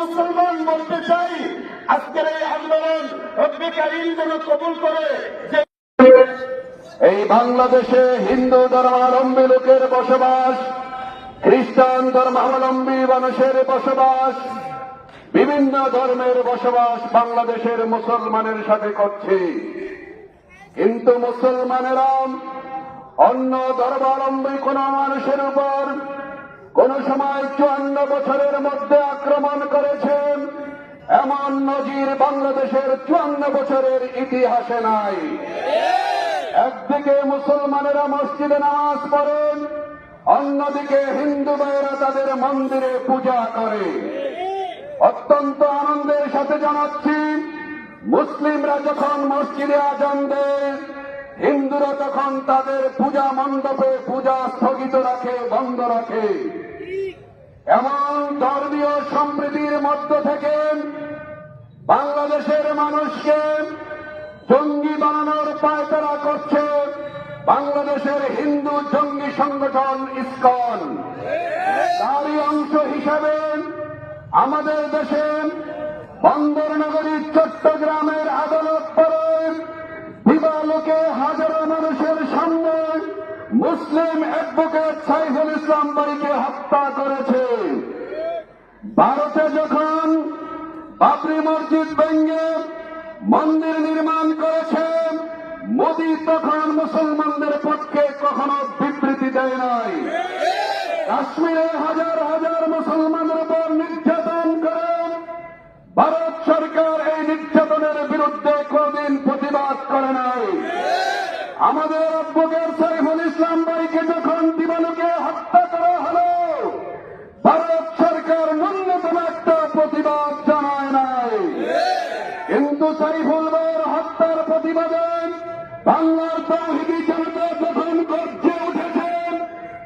মুসলমান বলতে চাই, আজকের এই আন্দোলন যেন কবুল করে যে এই বাংলাদেশে হিন্দু ধর্মাবলম্বী লোকের বসবাস, খ্রিস্টান ধর্মাবলম্বী মানুষের বসবাস, বিভিন্ন ধর্মের বসবাস বাংলাদেশের মুসলমানের সাথে করছে। কিন্তু মুসলমানেরা অন্য ধর্মাবলম্বী কোন মানুষের উপর কোন সময় চুয়ান্ন বছরের মধ্যে আক্রমণ করেছেন, এমন নজির বাংলাদেশের চুয়ান্ন বছরের ইতিহাসে নাই। একদিকে মুসলমানেরা মসজিদে নামাজ পড়েন, অন্যদিকে হিন্দু ভাইয়েরা তাদের মন্দিরে পূজা করে। অত্যন্ত আনন্দের সাথে জানাচ্ছি, মুসলিমরা যখন মসজিদে আজান দেয় হিন্দুরা তখন তাদের পূজা মণ্ডপে পূজা স্থগিত রাখে, বন্ধ রাখে, এমন ধর্মীয় সম্প্রীতির মধ্য থেকে বাংলাদেশের মানুষকে জঙ্গি বানানোর পায়তারা করছে বাংলাদেশের হিন্দু জঙ্গি সংগঠন ইসকন। তারই অংশ হিসাবে আমাদের দেশে বন্দর নগরী চট্টগ্রামের আদালত পরে দিবালোকে হাজারো মানুষের সামনে মুসলিম অ্যাডভোকেট সাইফুল ইসলাম বাড়িকে হত্যা করেছে। ভারতে যখন বাবরি মসজিদ ভেঙ্গে মন্দির নির্মাণ করেছে, মোদী তখন মুসলমানদের পক্ষে কখনো বিবৃতি দেয় নাই। কাশ্মীরে হাজার হাজার মুসলমানের বিরুদ্ধে কোনদিন প্রতিবাদ করে নাই। আমাদের অভ্যকের সাইফুল ইসলাম ভাইকে যখন দিবালুকে হত্যা করা হলো, ভারত সরকার ন্যূনতম একটা প্রতিবাদ জানায় নাই। কিন্তু সাইফুল ভাইয়ের হত্যার প্রতিবাদে বাংলার তৌহিদি জনতা যখন গর্জে উঠেছেন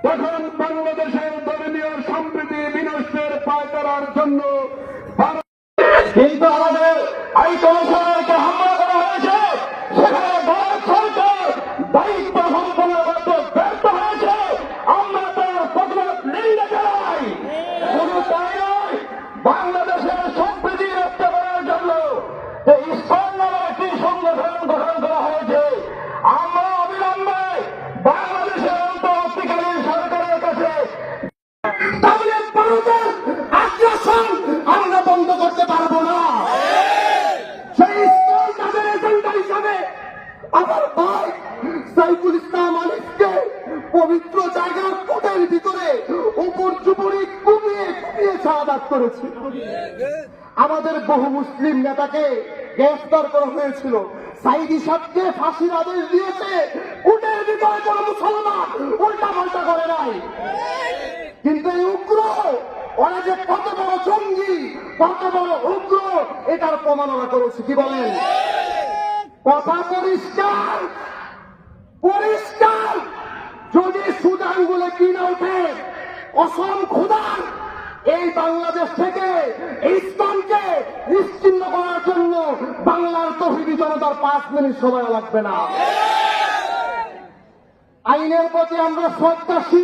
তখন বাংলাদেশের ধর্মীয় সম্প্রীতি বিনষ্টের পায় করার জন্য কিন্তু সাইফুল ইসলাম আলিফকে পবিত্র জায়গার কোটের ভিতরে উপর চুপুরি কুপিয়ে কুপিয়ে শাহাদাত করেছে। আমাদের বহু মুসলিম নেতাকে গ্রেফতার করা হয়েছিল। সাইদি সাহেবকে ফাঁসির আদেশ দিয়েছে। কোটের ভিতরে কোন মুসলমান উল্টা পাল্টা করে নাই। কিন্তু এই উগ্র, ওরা যে কত বড় জঙ্গি, কত বড় উগ্র, এটার প্রমাণ ওরা করেছে। কি বলেন? কথা পরিষ্কার পরিষ্কার। যদি সুদানগুলো কিনে ওঠে, অসম খুদার এই বাংলাদেশ থেকে ইসলামকে নিশ্চিন্ন করার জন্য বাংলার তহিদি জনতার পাঁচ মিনিট সময় লাগবে না। আইনের প্রতি আমরা শ্রদ্ধাশীল।